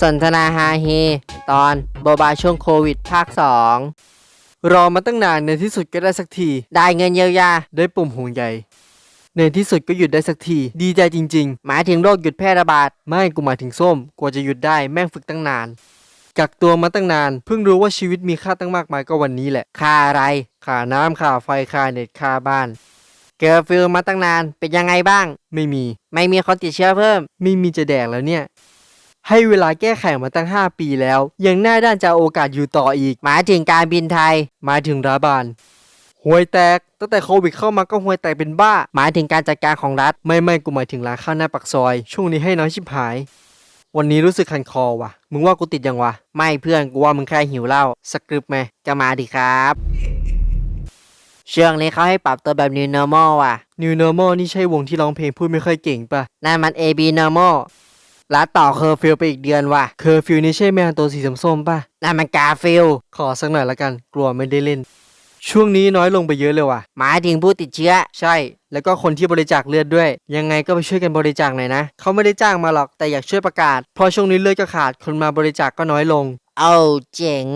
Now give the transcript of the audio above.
สนทนาฮาเฮตอนโบบาช่วงโควิดภาค 2 รอมาตั้งนานในที่สุดก็ได้สักที ได้เงินเยียวยาได้ปุ่มห่วงใยในที่สุดก็หยุดได้สักที ดีใจจริง ๆ หมายถึงโรคหยุดแพร่ระบาด ไม่กูหมายถึงส้มกว่าจะหยุดได้แม่งฝึกตั้งนาน กักตัวมาตั้งนาน เพิ่งรู้ว่าชีวิตมีค่าตั้งมากมายก็วันนี้แหละค่าอะไรค่าน้ำค่าไฟค่าเน็ตค่าบ้านเกอร์ฟิลมาตั้งนานเป็นยังไงบ้าง ไม่มี ไม่มีคนติดเชื้อเพิ่ม ไม่มีจะแดกแล้วเนี่ย ให้เวลาแก้ไขมาตั้ง 5 ปีแล้ว ยังหน้าด้านจะเอาโอกาสอยู่ต่ออีก หมายถึงการบินไทย หมายถึงรัฐบาลห่วยแตก ตั้งแต่โควิดเข้ามาก็ห่วยแตกเป็นบ้า หมายถึงการจัดการของรัฐ ไม่ไม่กูหมายถึงร้านข้าวหน้าปักซอย ช่วงนี้ให้น้อยชิบหาย วันนี้รู้สึกคันคอว่ะ มึงว่ากูติดยังวะ ไม่เพื่อนกูว่ามึงแค่หิวเหล้าสคริปต์ไหมก็มาดิครับช่วงนี้เขาให้ปรับตัวแบบ new normal ว่ะ New Normal นี่ใช่วงที่ร้องเพลงพูดไม่ค่อยเก่งปะนั่นมัน AB normal รัดต่อเคอร์ฟิลไปอีกเดือนว่ะ เคอร์ฟิวนี่ใช่แมวตัวสีส้มๆปะนั่นมันกาฟิลขอสักหน่อยละกัน กลัวไม่ได้เล่น ช่วงนี้น้อยลงไปเยอะเลยว่ะ หมายถึงผู้ติดเชื้อ ใช่ แล้วก็คนที่บริจาคเลือดด้วย ยังไงก็ไปช่วยกันบริจาคหน่อยนะ เขาไม่ได้จ้างมาหรอก แต่อยากช่วยประกาศ เพราะช่วงนี้เลือดก็ขาด คนมาบริจาคก็น้อยลง เอาเจ๋ง